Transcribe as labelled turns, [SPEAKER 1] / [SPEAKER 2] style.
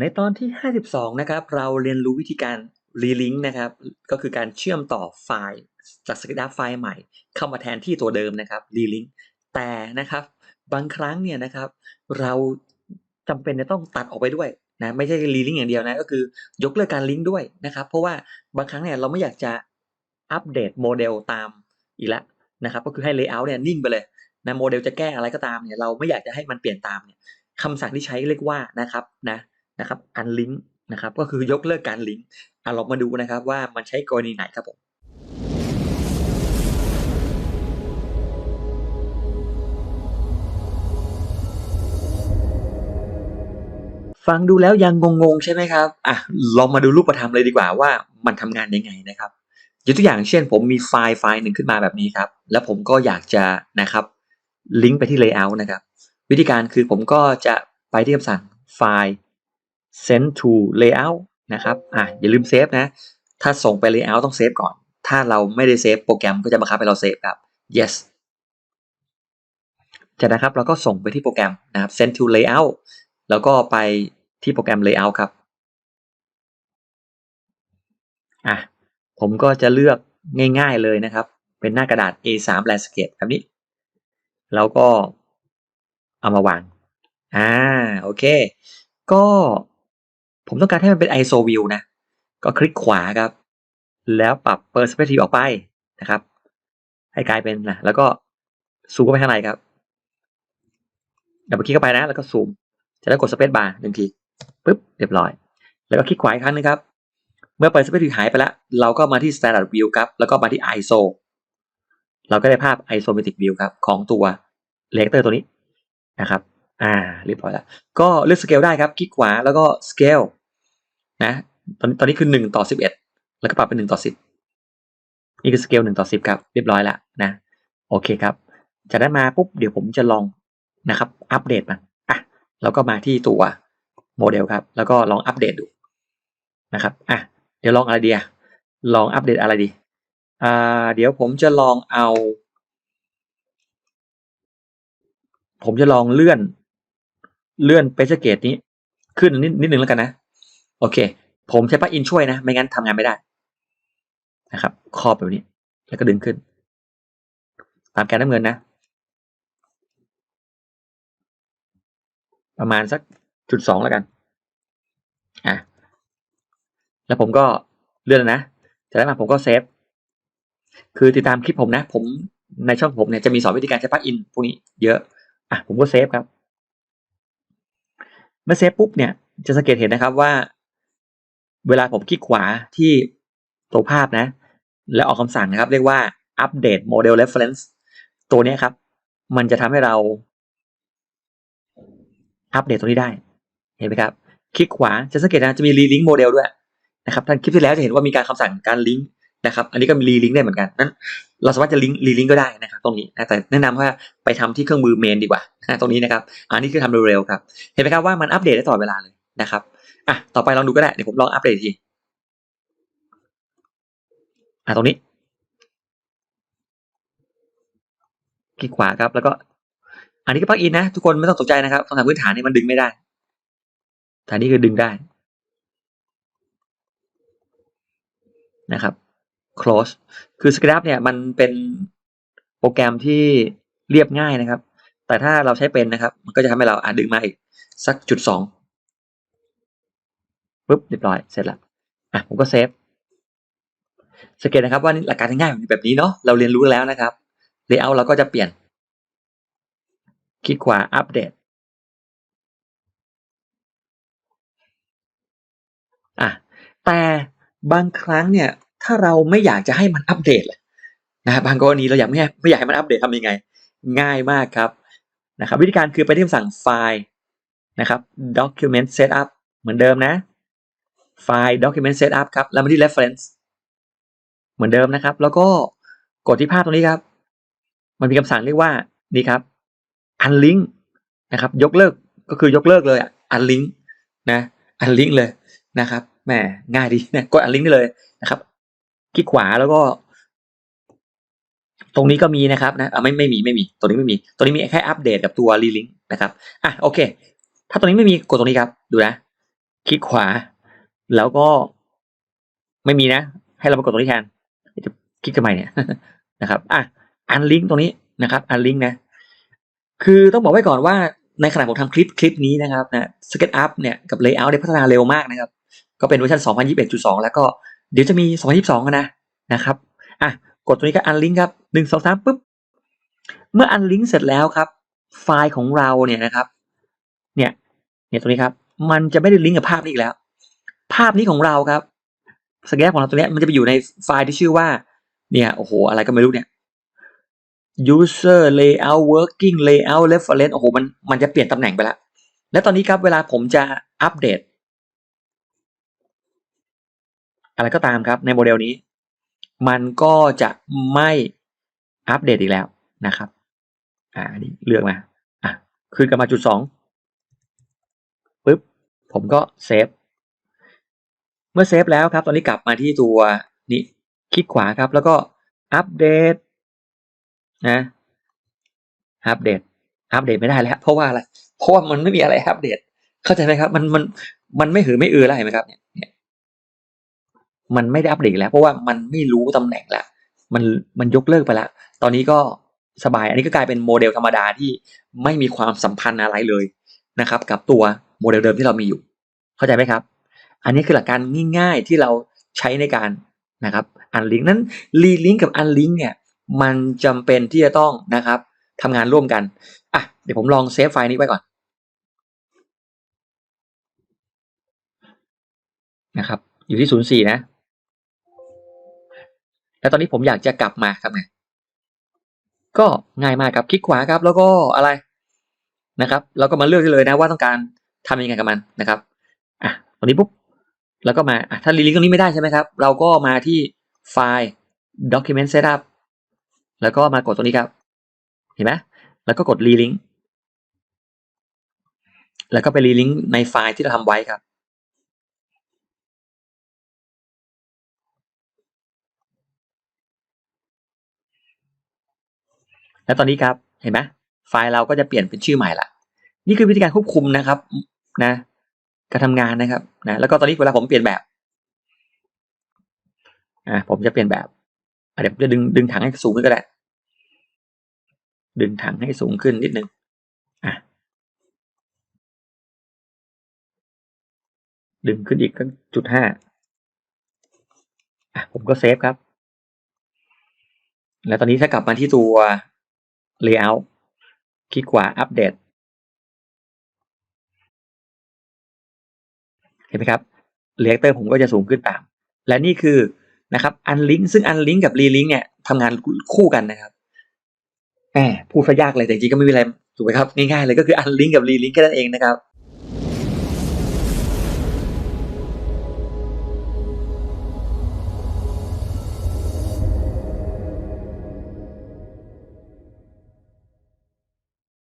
[SPEAKER 1] ในตอนที่ 52 นะครับ เราเรียนรู้วิธีการ relink นะครับ ก็คือการเชื่อมต่อไฟล์จาก SketchUp ไฟล์ใหม่ เข้ามาแทนที่ตัวเดิมนะครับ relink แต่นะครับ บางครั้งเนี่ยนะครับ เราจำเป็นจะต้องตัดออกไปด้วยนะไม่ใช่ relink อย่างเดียวนะก็คือยกเลิกการลิงก์ด้วยนะครับ เพราะว่าบางครั้งเนี่ยเราไม่อยากจะอัปเดตโมเดลตามอีกแล้วนะครับ ก็คือให้ layout เนี่ยนิ่งไปเลยนะโมเดลจะแก้อะไรก็ตามเนี่ยเราไม่อยากจะให้มันเปลี่ยนตามเนี่ยคำสั่งที่ใช้เรียกว่านะครับนะ นะครับ unlink นะครับก็คือยกเลิกการลิงก์อะเรามาดูนะครับว่ามันใช้กรณีไหนครับผมฟังดูแล้วยังงงๆใช่ไหมครับอะลองมาดูรูปธรรมเลยดีกว่าว่ามันทำงานยังไงนะครับยกตัวอย่างเช่น ผมมีไฟล์ไฟล์หนึ่งขึ้นมาแบบนี้ครับ แล้วผมก็อยากจะนะครับลิงก์ไปที่ layout นะครับ วิธีการคือผมก็จะไปที่คำสั่งไฟล์ send to layout นะครับอะอย่าลืมเซฟนะ ถ้าส่งไป layout ต้องเซฟก่อน ถ้าเราไม่ได้เซฟโปรแกรมก็จะบังคับให้เราเซฟครับ yes จากนั้นครับเราก็ส่งไปที่โปรแกรมนะครับ send to layout แล้วก็ไปที่โปรแกรม layout ครับอะผมก็จะเลือกง่าย ๆเลยนะครับ เป็นหน้ากระดาษ A3 landscape แบบนี้ แล้วก็เอามาวาง อ่า โอเค ก็ ผมต้องการให้มันเป็น ISO view นะ ก็คลิกขวาครับ แล้วปรับ perspective ออกไปนะครับ ให้กลายเป็นนะ แล้วก็ซูมเข้าไปข้างในครับดี๋ยวไปคลิกเข้าไปนะ แล้วก็ซูมจะได้กด space bar หนึ่งทีปึ๊บเรียบร้อย แล้วก็คลิกขวาอีกครั้งนึงครับ เมื่อ perspective หายไปแล้ว เราก็มาที่ standard view ครับ แล้วก็มาที่ ISO เราก็ได้ภาพ isometric view ครับ ของตัว reactor ตัวนี้นะครับ อ่าเรียบร้อยแล้ว ก็เลือก scale ได้ครับ คลิกขวาแล้วก็ scale นะตอนตอนนี้คือหนึ่งต่อสิบเอ็ดแล้วก็ปรับเป็นหนึ่งต่อสิบนี่คือ scale หนึ่งต่อสิบครับ เรียบร้อยแล้วนะ โอเคครับจากนั้มาปุ๊บเดี๋ยวผมจะลองนะครับ อัปเดตมันอะแล้วก็มาที่ตัวโมเดลครับ แล้วก็ลองอัปเดตดูนะครับอะเดี๋ยวลองอะไรดีอะลองอัปเดตอะไรดีอ่าเดี๋ยวผมจะลองเอา ผมจะลองเลื่อน เลื่อนเปเจเกตนี้ขึ้นนิดนิดนึงแล้วกันนะ โอเค ผมใช้ปลั๊กอินช่วยนะ ไม่งั้นทำงานไม่ได้นะครับครอบแบบนี้ แล้วก็ดึงขึ้น ตามแกนน้ำเงินนะ ประมาณสักจุดสองแล้วกันอะแล้วผมก็เลื่อนนะจากนั้นมาผมก็เซฟ คือติดตามคลิปผมนะ ผมในช่องผมเนี่ยจะมีสอนวิธีการใช้ปลั๊กอินพวกนี้เยอะ อะผมก็เซฟครับ เมื่อเซฟปุ๊บเนี่ยจะสังเกตเห็นนะครับว่า เวลาผมคลิกขวาที่ตัวภาพนะ แล้วออกคำสั่งนะครับ เรียกว่า update model reference ตัวนี้ครับ มันจะทำให้เรา อัปเดตตัวนี้ได้ เห็นไหมครับ คลิกขวาจะสังเกตนะจะมี relink model ด้วยนะครับท่านคลิปที่แล้วจะเห็นว่ามีการคำสั่งการลิงก์นะครับ อันนี้ก็มี relink ได้เหมือนกันนั้นเราสามารถจะลิงก์ relink ก็ได้นะครับตรงนี้นะแต่แนะนำว่าไปทำที่เครื่องมือเมนดีกว่านะตรงนี้นะครับ อันนี้คือทำเร็วๆครับ เห็นไหมครับว่ามันอัปเดตได้ตลอดเวลาเลยนะครับ อะต่อไปลองดูก็ได้เดี๋ยวผมลองอัปเดตทีอะตรงนี้คลิกขวาครับ แล้วก็ อันนี้ก็ปลั๊กอินนะ ทุกคนไม่ต้องตกใจนะครับคำสั่งพื้นฐานนี่มันดึงไม่ได้แต่นี่คือดึงได้นะครับ close คือ SketchUp เนี่ยมันเป็นโปรแกรมที่เรียบง่ายนะครับ แต่ถ้าเราใช้เป็นนะครับ มันก็จะทำให้เราอ่าดึงมาอีกสักจุดสอง ปุ๊บเรียบร้อยเสร็จแล้วอะผมก็เซฟสังเกตนะครับว่านี่หลักการง่ายๆแบบนี้เนาะเราเรียนรู้แล้วนะครับ layout เราก็จะเปลี่ยน คลิกขวาอัปเดตอะแต่บางครั้งเนี่ยถ้าเราไม่อยากจะให้มันอัปเดตนะบางกรณีเราอยากไม่ไม่อยากให้มันอัปเดตทำยังไง ง่ายมากครับนะครับ วิธีการคือไปที่คำสั่งไฟล์นะครับ document setup เหมือนเดิมนะ ไฟล์ document setup ครับ แล้วมาที่ reference เหมือนเดิมนะครับ แล้วก็กดที่ภาพตรงนี้ครับ มันมีคำสั่งเรียกว่านี่ครับ unlink นะครับ ยกเลิกก็คือยกเลิกเลยอะ unlink นะ unlink เลยนะครับแหมง่ายดีนะกด unlink ได้เลยนะครับ คลิกขวาแล้วก็ ตรงนี้ก็มีนะครับนะไม่ไม่มีไม่มีตัวนี้ไม่มี ตัวนี้มีแค่อัปเดตกับตัว relink นะครับอะโอเค ถ้าตัวนี้ไม่มีกดตรงนี้ครับ ดูนะ คลิกขวา แล้วก็ไม่มีนะ ให้เรามากดตรงนี้แทนจะคลิกทำไมเนี่ยนะครับอะอันลิงก์ตรงนี้นะครับอันลิงก์นะ คือต้องบอกไว้ก่อนว่าในขณะผมทำคลิปคลิปนี้นะครับนะสเก็ตอัพเนี่ยกับเลเยอร์ได้พัฒนาเร็วมากนะครับ ก็เป็นเวอร์ชัน 2021.2 แล้วก็เดี๋ยวจะมี 2022กันนะนะครับอะกดตรงนี้ก็อันลิงก์ครับหนึ่งสองสามปุ๊บ เมื่ออันลิงก์เสร็จแล้วครับ ไฟล์ของเราเนี่ยนะครับ เนี่ย เนี่ยตรงนี้ครับ มันจะไม่ได้ลิงก์กับภาพนี้อีกแล้วาพนี้ของเราครับสเก็ตของเราตัวนี้มันจะไปอยู่ในไฟล์ที่ชื่อว่า เนี่ย โอ้โห อะไรก็ไม่รู้เนี่ย user layout working layout reference โอ้โห มัน มันจะเปลี่ยนตำแหน่งไปแล้ว และตอนนี้ครับ เวลาผมจะอัปเดต อะไรก็ตามครับ ในโมเดลนี้ มันก็จะไม่อัปเดตอีกแล้วนะครับ อ่า นี่เลือกมา อะขึ้นกลับมาจุดสองปึ๊บ ผมก็เซฟ เมื่อเซฟแล้วครับ ตอนนี้กลับมาที่ตัวนี้คลิกขวาครับ แล้วก็อัปเดตนะอัปเดตอัปเดตไม่ได้แล้วเพราะว่าอะไรเพราะว่ามันไม่มีอะไรอัปเดต เข้าใจไหมครับ มันมันมันไม่หือไม่อือแล้วเห็นไหมครับเนี่ยมันไม่ได้อัปเดตแล้ว เพราะว่ามันไม่รู้ตำแหน่งแล้วมันมันยกเลิกไปแล้วตอนนี้ก็สบาย อันนี้ก็กลายเป็นโมเดลธรรมดาที่ไม่มีความสัมพันธ์อะไรเลยนะครับ กับตัวโมเดลเดิมที่เรามีอยู่ เข้าใจไหมครับ อันนี้คือหลักการง่ายๆที่เราใช้ในการนะครับอันลิงก์นั้นรีลิงก์กับอันลิงก์เนี่ยมันจำเป็นที่จะต้องนะครับทำงานร่วมกันอะเดี๋ยวผมลองเซฟไฟล์นี้ไว้ก่อนนะครับอยู่ที่ศูนย์สี่นะ แล้วตอนนี้ผมอยากจะกลับมาครับไงก็ง่ายมากครับคลิกขวาครับ แล้วก็อะไรนะครับ แล้วก็มาเลือกได้เลยนะว่าต้องการทำยังไงกับมันนะครับอะตรงนี้ปุ๊บ แล้วก็มาถ้ารีลิงก์ตรงนี้ไม่ได้ใช่ไหมครับ เราก็มาที่ไฟล์ document setup แล้วก็มากดตรงนี้ครับ เห็นไหมแล้วก็กดรีลิงก์แล้วก็ไปรีลิงก์ในไฟล์ที่เราทำไว้ครับ แล้วตอนนี้ครับ เห็นไหมไฟล์เราก็จะเปลี่ยนเป็นชื่อใหม่ละ นี่คือวิธีการควบคุมนะครับ นะ การทำงานนะครับนะแล้วก็ตอนนี้เวลาผมเปลี่ยนแบบอ่าผมจะเปลี่ยนแบบเดี๋ยวผมจะดึงดึงถังให้สูงขึ้นก็ได้ ดึงถังให้สูงขึ้นนิดนึงอะดึงขึ้นอีกก็จุดห้าอะผมก็เซฟครับ แล้วตอนนี้ถ้ากลับมาที่ตัว layout คลิกขวาอัปเดต เห็นไหมครับเรียกเตอร์ผมก็จะสูงขึ้นตาม และนี่คือนะครับอันลิงก์ซึ่งอันลิงก์กับรีลิงก์เนี่ยทำงานคู่กันนะครับแหมพูดซะยากเลยแต่จริงก็ไม่มีอะไรถูกไหมครับง่ายๆเลยก็คืออันลิงก์กับรีลิงก์แค่นั้นเองนะครับ